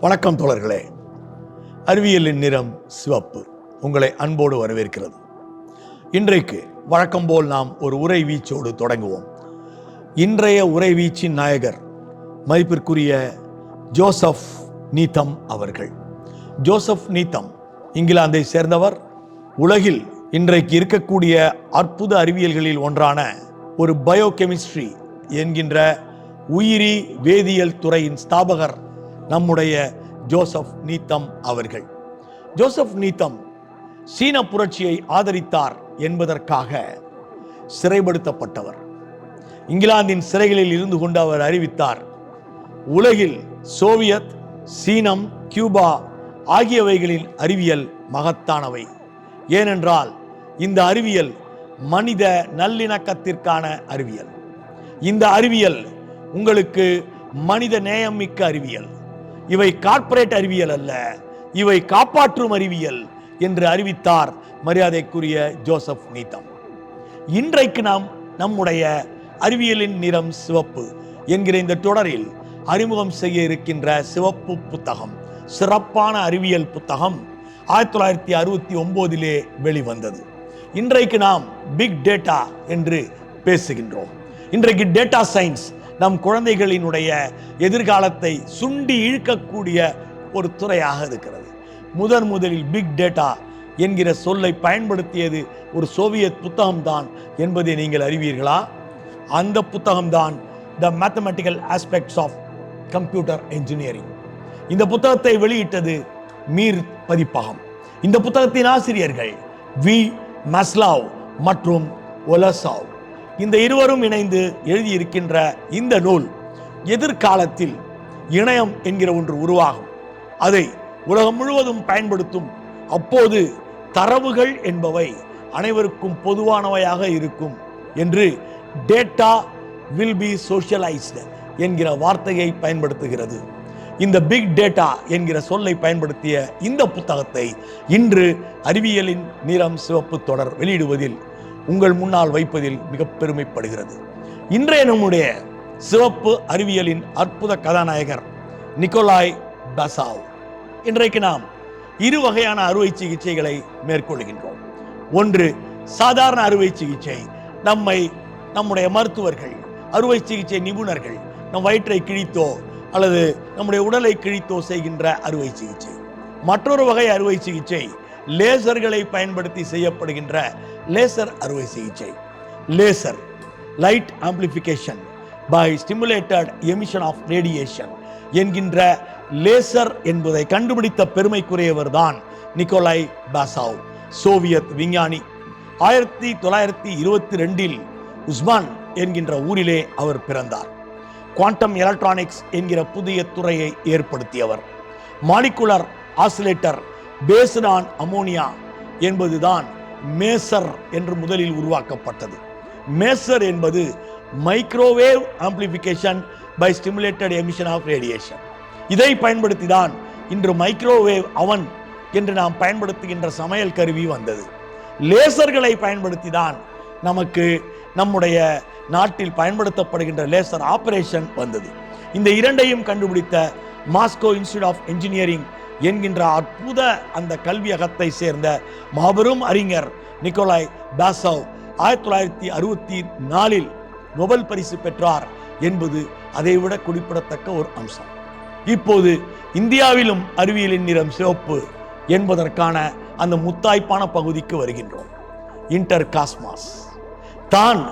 வணக்கம் தோழர்களே. அறிவியலின் நிறம் சிவப்பு. உங்களை அன்போடு வரவேற்கிறது. இன்றைக்கு வழக்கம் போல் நாம் ஒரு உரை வீச்சோடு தொடங்குவோம். இன்றைய உரை வீச்சின் நாயகர் மதிப்பிற்குரிய ஜோசப் நீத்தம் அவர்கள். ஜோசப் நீத்தம் இங்கிலாந்தை சேர்ந்தவர் உலகில் இன்றைக்கு இருக்கக்கூடிய அற்புத அறிவியல்களில் ஒன்றான ஒரு பயோகெமிஸ்ட்ரி என்கின்ற உயிரி வேதியியல் துறையின் ஸ்தாபகர் நம்முடைய ஜோசப் நீத்தம் அவர்கள். ஜோசப் நீத்தம் சீன புரட்சியை ஆதரித்தார் என்பதற்காக சிறைப்படுத்தப்பட்டவர். இங்கிலாந்தின் சிறைகளில் இருந்து கொண்டு அவர் அறிவித்தார் உலகில் சோவியத் சீனம் கியூபா ஆகியவைகளின் அறிவியல் மகத்தானவை. ஏனென்றால் இந்த அறிவியல் மனித நல்லிணக்கத்திற்கான அறிவியல். இந்த அறிவியல் உங்களுக்கு மனித நேயம் மிக்க அறிவியல். இவை கார்ப்பரேட் அறிவியல் அல்ல. இவை காப்பாற்றும் அறிவியல் என்று அறிவித்தார் மரியாதைக்குரிய ஜோசப் நீதம் இன்றைக்கு நாம் நம்முடைய அறிவியலின் நிறம் சிவப்பு என்கிற இந்த தொடரில் அறிமுகம் செய்ய இருக்கின்ற சிவப்பு புத்தகம் சிறப்பான அறிவியல் புத்தகம் ஆயிரத்தி தொள்ளாயிரத்தி அறுபத்தி ஒன்பதிலே வெளிவந்தது. இன்றைக்கு நாம் பிக் டேட்டா என்று பேசுகின்றோம். இன்றைக்கு டேட்டா சயின்ஸ் நம் குழந்தைகளினுடைய எதிர்காலத்தை சுண்டி இழுக்கக்கூடிய ஒரு துறையாக இருக்கிறது. முதன் முதலில் பிக் டேட்டா என்கிற சொல்லை பயன்படுத்தியது ஒரு சோவியத் புத்தகம்தான் என்பதை நீங்கள் அறிவீர்களா? அந்த புத்தகம்தான் the mathematical aspects of computer engineering இந்த புத்தகத்தை வெளியிட்டது மீர் பதிப்பகம். இந்த புத்தகத்தின் ஆசிரியர்கள் வி. மஸ்லாவ் மற்றும் ஒலசாவ். இந்த இருவரும் இணைந்து எழுதியிருக்கின்ற இந்த நூல் எதிர்காலத்தில் இணையம் என்கிற ஒன்று உருவாகும். அதை உலகம் முழுவதும் பயன்படுத்தும் அப்போது தரவுகள் என்பவை அனைவருக்கும் பொதுவானவையாக இருக்கும் என்று டேட்டா வில் பி சோஷியலைஸ்டு என்கிற வார்த்தையை பயன்படுத்துகிறது. இந்த பிக் டேட்டா என்கிற சொல்லை பயன்படுத்திய இந்த புத்தகத்தை இன்று அறிவியலின் நிறம் சிவப்பு தொடர் வெளியிடுவதில் உங்கள் முன்னால் வைப்பதில் மிக பெருமைப்படுகிறது. இன்றைய நம்முடைய சிவப்பு அறிவியலின் அற்புத கதாநாயகர் நிக்கோலாய் பசாவ். இன்றைக்கு நாம் இரு வகையான அறுவை சிகிச்சைகளை மேற்கொள்கின்றோம். ஒன்று சாதாரண அறுவை சிகிச்சை. நம்மை நம்முடைய மருத்துவர்கள் அறுவை சிகிச்சை நிபுணர்கள் நம் வயிற்றை கிழித்தோ அல்லது நம்முடைய உடலை கிழித்தோ செய்கின்ற அறுவை சிகிச்சை. மற்றொரு வகை அறுவை சிகிச்சை லேசர்களை பயன்படுத்தி செய்யப்படுகின்ற லேசர் அறுவை சிகிச்சை. Laser light amplification by stimulated emission of radiation என்கின்ற லேசர் என்பதை கண்டுபிடித்த பெருமைக்குரியவர் தான் நிக்கோலாய் பாசாவ் சோவியத் விஞ்ஞானி. ஆயிரத்தி தொள்ளாயிரத்தி இருபத்தி ரெண்டில் உஸ்மான் என்கின்ற ஊரிலே அவர் பிறந்தார். குவாண்டம் எலக்ட்ரானிக்ஸ் என்கிற புதிய துறையை ஏற்படுத்தியவர். மாலிகுலர் ஆசிலேட்டர் பேசுடான் அமோனியா என்பதுதான் மேசர் என்று முதலில் உருவாக்கப்பட்டது. மேசர் என்பது microwave amplification by stimulated emission of radiation. இதை பயன்படுத்தி தான் இன்று மைக்ரோவேவ் அவன் என்று நாம் பயன்படுத்துகின்ற சமையல் கருவி வந்தது. லேசர்களை பயன்படுத்தி தான் நமக்கு நம்முடைய நாட்டில் பயன்படுத்தப்படுகின்ற லேசர் ஆபரேஷன் வந்தது. இந்த இரண்டையும் கண்டுபிடித்த மாஸ்கோ இன்ஸ்டியூட் ஆஃப் என்ஜினியரிங் என்கின்ற அற்புத அந்த கல்வியகத்தை சேர்ந்த மாபெரும் அறிஞர் நிக்கோலாய் பாசவ் ஆயிரத்தி தொள்ளாயிரத்தி அறுபத்தி நாலில் நொபல் பரிசு பெற்றார் என்பது அதைவிட குறிப்பிடத்தக்க ஒரு அம்சம். இப்போது இந்தியாவிலும் அறிவியலின் நிறம் சிவப்பு என்பதற்கான அந்த முத்தாய்ப்பான பகுதிக்கு வருகின்றோம். இன்டர் காஸ்மாஸ் தான்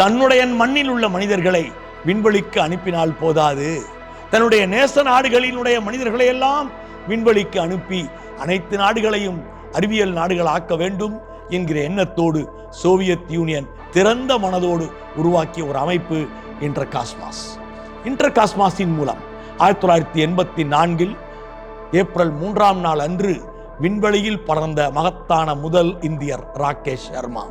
தன்னுடைய மண்ணில் உள்ள மனிதர்களை விண்வெளிக்கு அனுப்பினால் போதாது. தன்னுடைய நேச நாடுகளினுடைய மனிதர்களை எல்லாம் விண்வெளிக்கு அனுப்பி அனைத்து நாடுகளையும் அறிவியல் நாடுகள் ஆக்க வேண்டும் என்கிற எண்ணத்தோடு சோவியத் யூனியன் திறந்த மனதோடு உருவாக்கிய ஒரு அமைப்பு இன்டர் காஸ்மாஸ் இன்டர் காஸ்மாஸின் மூலம் ஆயிரத்தி தொள்ளாயிரத்தி எண்பத்தி நான்கில் ஏப்ரல் மூன்றாம் நாள் அன்று விண்வெளியில் பறந்த மகத்தான முதல் இந்தியர் ராகேஷ் சர்மா.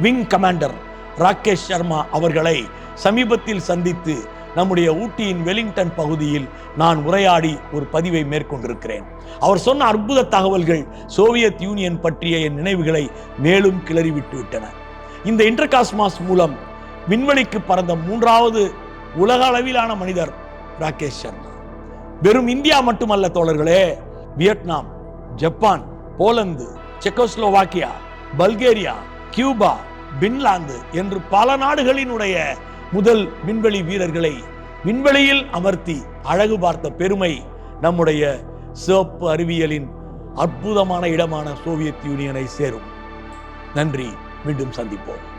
விங் கமாண்டர் ராகேஷ் சர்மா அவர்களை சமீபத்தில் சந்தித்து நம்முடைய ஊட்டியின் வெலிங்டன் பகுதியில் நான் உரையாடி ஒரு பதிவை மேற்கொண்டிருக்கிறேன். அவர் சொன்ன அற்புத தகவல்கள் சோவியத் யூனியன் பற்றிய என் நினைவுகளை மேலும் கிளறிவிட்டு விட்டன இந்த இன்டர்காஸ்மாஸ் மூலம் விண்வெளிக்கு பறந்த மூன்றாவது உலக அளவிலான மனிதர் ராகேஷ் சர்மா. வெறும் இந்தியா மட்டுமல்ல தோழர்களே Vietnam Japan Poland Czechoslovakia Bulgaria Cuba Finland என்று பல நாடுகளினுடைய முதல் விண்வெளி வீரர்களை விண்வெளியில் அமர்த்தி அழகு பார்த்த பெருமை நம்முடைய சிவப்பு அறிவியலின் அற்புதமான இடமான சோவியத் யூனியனை சேரும். நன்றி. மீண்டும் சந்திப்போம்.